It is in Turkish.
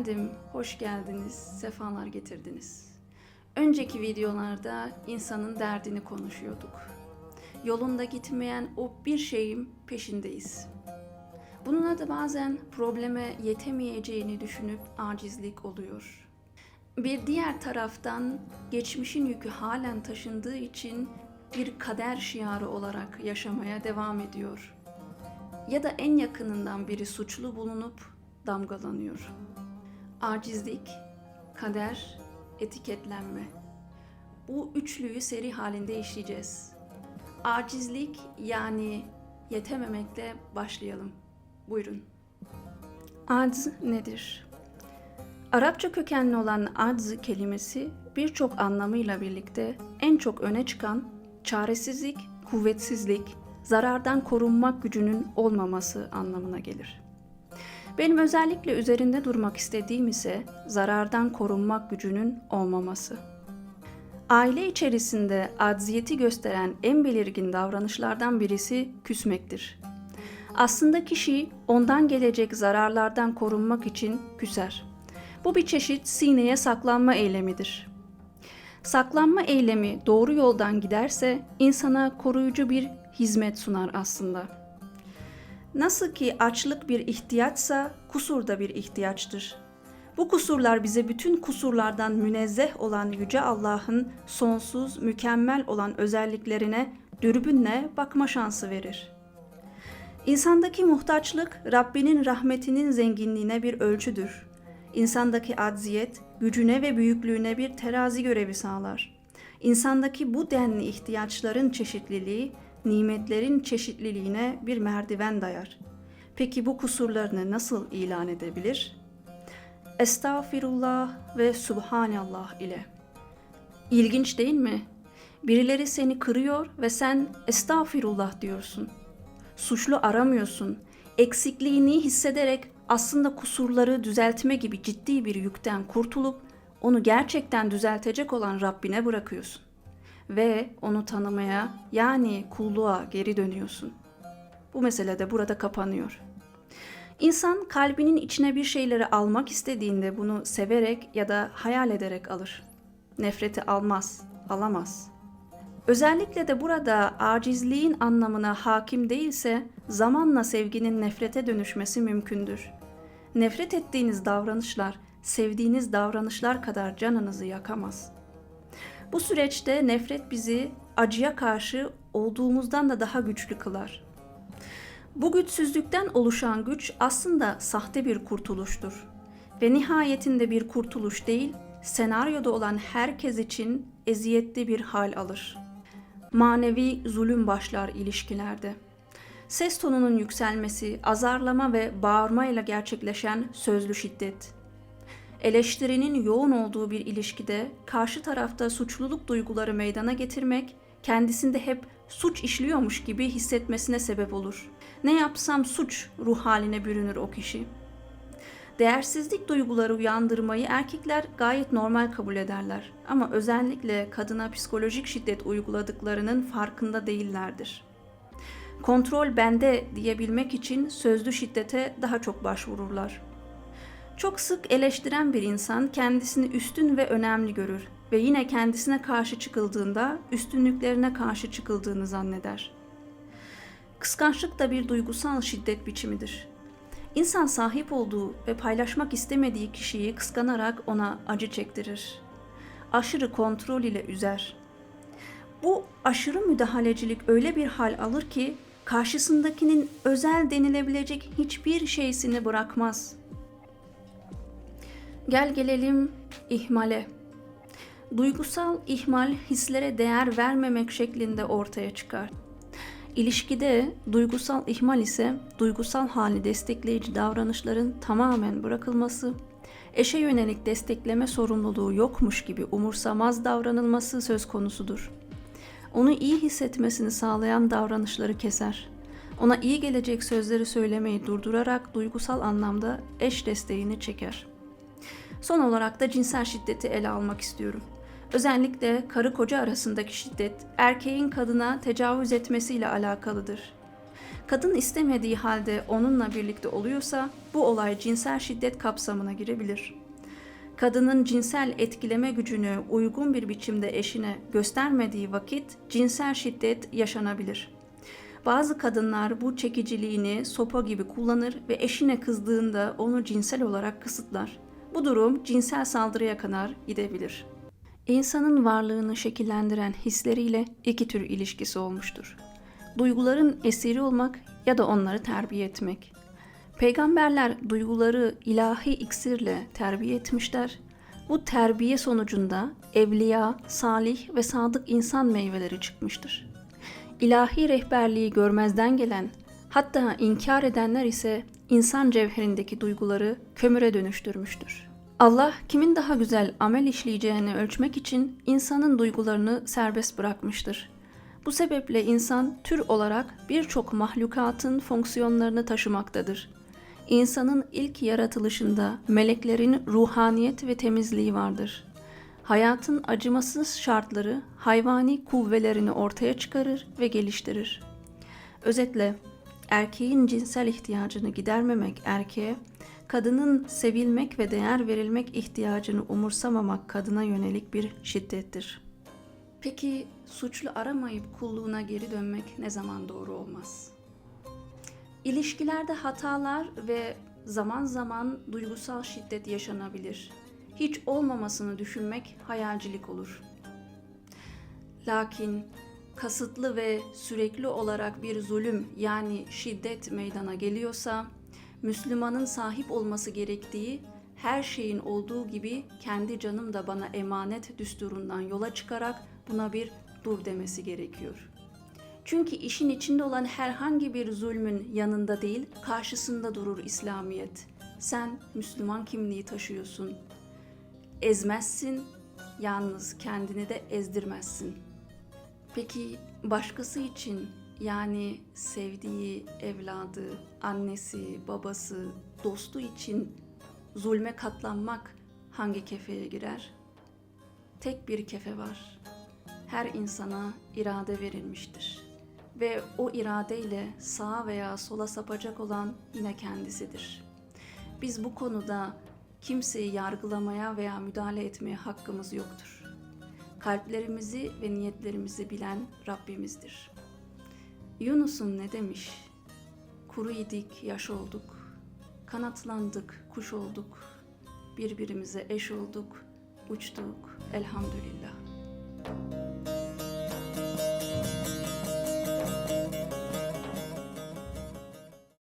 Efendim, hoş geldiniz, sefalar getirdiniz. Önceki videolarda insanın derdini konuşuyorduk. Yolunda gitmeyen o bir şeyin peşindeyiz. Bunun adı bazen probleme yetemeyeceğini düşünüp acizlik oluyor. Bir diğer taraftan geçmişin yükü halen taşındığı için bir kader şiarı olarak yaşamaya devam ediyor. Ya da en yakınından biri suçlu bulunup damgalanıyor. Acizlik, kader, etiketlenme. Bu üçlüyü seri halinde işleyeceğiz. Acizlik yani yetememekle başlayalım. Buyurun. Acz nedir? Arapça kökenli olan acz kelimesi birçok anlamıyla birlikte en çok öne çıkan çaresizlik, kuvvetsizlik, zarardan korunmak gücünün olmaması anlamına gelir. Benim özellikle üzerinde durmak istediğim ise zarardan korunmak gücünün olmaması. Aile içerisinde acziyeti gösteren en belirgin davranışlardan birisi küsmektir. Aslında kişi ondan gelecek zararlardan korunmak için küser. Bu bir çeşit sineye saklanma eylemidir. Saklanma eylemi doğru yoldan giderse insana koruyucu bir hizmet sunar aslında. Nasıl ki açlık bir ihtiyaçsa kusur da bir ihtiyaçtır. Bu kusurlar bize bütün kusurlardan münezzeh olan Yüce Allah'ın sonsuz, mükemmel olan özelliklerine dürbünle bakma şansı verir. İnsandaki muhtaçlık Rabbinin rahmetinin zenginliğine bir ölçüdür. İnsandaki acziyet gücüne ve büyüklüğüne bir terazi görevi sağlar. İnsandaki bu denli ihtiyaçların çeşitliliği nimetlerin çeşitliliğine bir merdiven dayar. Peki bu kusurlarını nasıl ilan edebilir? Estağfirullah ve Subhanallah ile. İlginç değil mi? Birileri seni kırıyor ve sen estağfirullah diyorsun. Suçlu aramıyorsun. Eksikliğini hissederek aslında kusurları düzeltme gibi ciddi bir yükten kurtulup onu gerçekten düzeltecek olan Rabbine bırakıyorsun ve onu tanımaya yani kulluğa geri dönüyorsun. Bu mesele de burada kapanıyor. İnsan kalbinin içine bir şeyleri almak istediğinde bunu severek ya da hayal ederek alır. Nefreti almaz, alamaz. Özellikle de burada acizliğin anlamına hakim değilse zamanla sevginin nefrete dönüşmesi mümkündür. Nefret ettiğiniz davranışlar, sevdiğiniz davranışlar kadar canınızı yakamaz.'' Bu süreçte nefret bizi acıya karşı olduğumuzdan da daha güçlü kılar. Bu güçsüzlükten oluşan güç aslında sahte bir kurtuluştur ve nihayetinde bir kurtuluş değil, senaryoda olan herkes için eziyetli bir hal alır. Manevi zulüm başlar ilişkilerde. Ses tonunun yükselmesi, azarlama ve bağırma ile gerçekleşen sözlü şiddet, Eleştirinin yoğun olduğu bir ilişkide karşı tarafta suçluluk duyguları meydana getirmek, kendisinde hep suç işliyormuş gibi hissetmesine sebep olur. Ne yapsam suç ruh haline bürünür o kişi. Değersizlik duyguları uyandırmayı erkekler gayet normal kabul ederler ama özellikle kadına psikolojik şiddet uyguladıklarının farkında değillerdir. Kontrol bende diyebilmek için sözlü şiddete daha çok başvururlar. Çok sık eleştiren bir insan kendisini üstün ve önemli görür ve yine kendisine karşı çıkıldığında üstünlüklerine karşı çıkıldığını zanneder. Kıskançlık da bir duygusal şiddet biçimidir. İnsan sahip olduğu ve paylaşmak istemediği kişiyi kıskanarak ona acı çektirir. Aşırı kontrol ile üzer. Bu aşırı müdahalecilik öyle bir hal alır ki karşısındakinin özel denilebilecek hiçbir şeysini bırakmaz.'' Gel gelelim ihmale. Duygusal ihmal hislere değer vermemek şeklinde ortaya çıkar. İlişkide duygusal ihmal ise duygusal hali destekleyici davranışların tamamen bırakılması, eşe yönelik destekleme sorumluluğu yokmuş gibi umursamaz davranılması söz konusudur. Onu iyi hissetmesini sağlayan davranışları keser. Ona iyi gelecek sözleri söylemeyi durdurarak duygusal anlamda eş desteğini çeker.'' Son olarak da cinsel şiddeti ele almak istiyorum. Özellikle karı koca arasındaki şiddet erkeğin kadına tecavüz etmesiyle alakalıdır. Kadın istemediği halde onunla birlikte oluyorsa bu olay cinsel şiddet kapsamına girebilir. Kadının cinsel etkileme gücünü uygun bir biçimde eşine göstermediği vakit cinsel şiddet yaşanabilir. Bazı kadınlar bu çekiciliğini sopa gibi kullanır ve eşine kızdığında onu cinsel olarak kısıtlar. Bu durum cinsel saldırıya kadar gidebilir. İnsanın varlığını şekillendiren hisleriyle iki tür ilişkisi olmuştur. Duyguların esiri olmak ya da onları terbiye etmek. Peygamberler duyguları ilahi iksirle terbiye etmişler. Bu terbiye sonucunda evliya, salih ve sadık insan meyveleri çıkmıştır. İlahi rehberliği görmezden gelen, hatta inkar edenler ise insan cevherindeki duyguları kömüre dönüştürmüştür. Allah kimin daha güzel amel işleyeceğini ölçmek için insanın duygularını serbest bırakmıştır. Bu sebeple insan tür olarak birçok mahlukatın fonksiyonlarını taşımaktadır. İnsanın ilk yaratılışında meleklerin ruhaniyet ve temizliği vardır. Hayatın acımasız şartları hayvani kuvvelerini ortaya çıkarır ve geliştirir. Özetle erkeğin cinsel ihtiyacını gidermemek erkeğe, kadının sevilmek ve değer verilmek ihtiyacını umursamamak kadına yönelik bir şiddettir. Peki suçlu aramayıp kulluğuna geri dönmek ne zaman doğru olmaz? İlişkilerde hatalar ve zaman zaman duygusal şiddet yaşanabilir. Hiç olmamasını düşünmek hayalcilik olur. Lakin kasıtlı ve sürekli olarak bir zulüm yani şiddet meydana geliyorsa, Müslümanın sahip olması gerektiği her şeyin olduğu gibi kendi canım da bana emanet düsturundan yola çıkarak buna bir dur demesi gerekiyor. Çünkü işin içinde olan herhangi bir zulmün yanında değil, karşısında durur İslamiyet. Sen Müslüman kimliği taşıyorsun. Ezmezsin, yalnız kendini de ezdirmezsin. Peki başkası için yani sevdiği evladı, annesi, babası, dostu için zulme katlanmak hangi kefeye girer? Tek bir kefe var. Her insana irade verilmiştir ve o iradeyle sağa veya sola sapacak olan yine kendisidir. Biz bu konuda kimseyi yargılamaya veya müdahale etmeye hakkımız yoktur. Kalplerimizi ve niyetlerimizi bilen Rabbimizdir. Yunus'un ne demiş? Kuru idik, yaş olduk. Kanatlandık, kuş olduk. Birbirimize eş olduk, uçtuk elhamdülillah.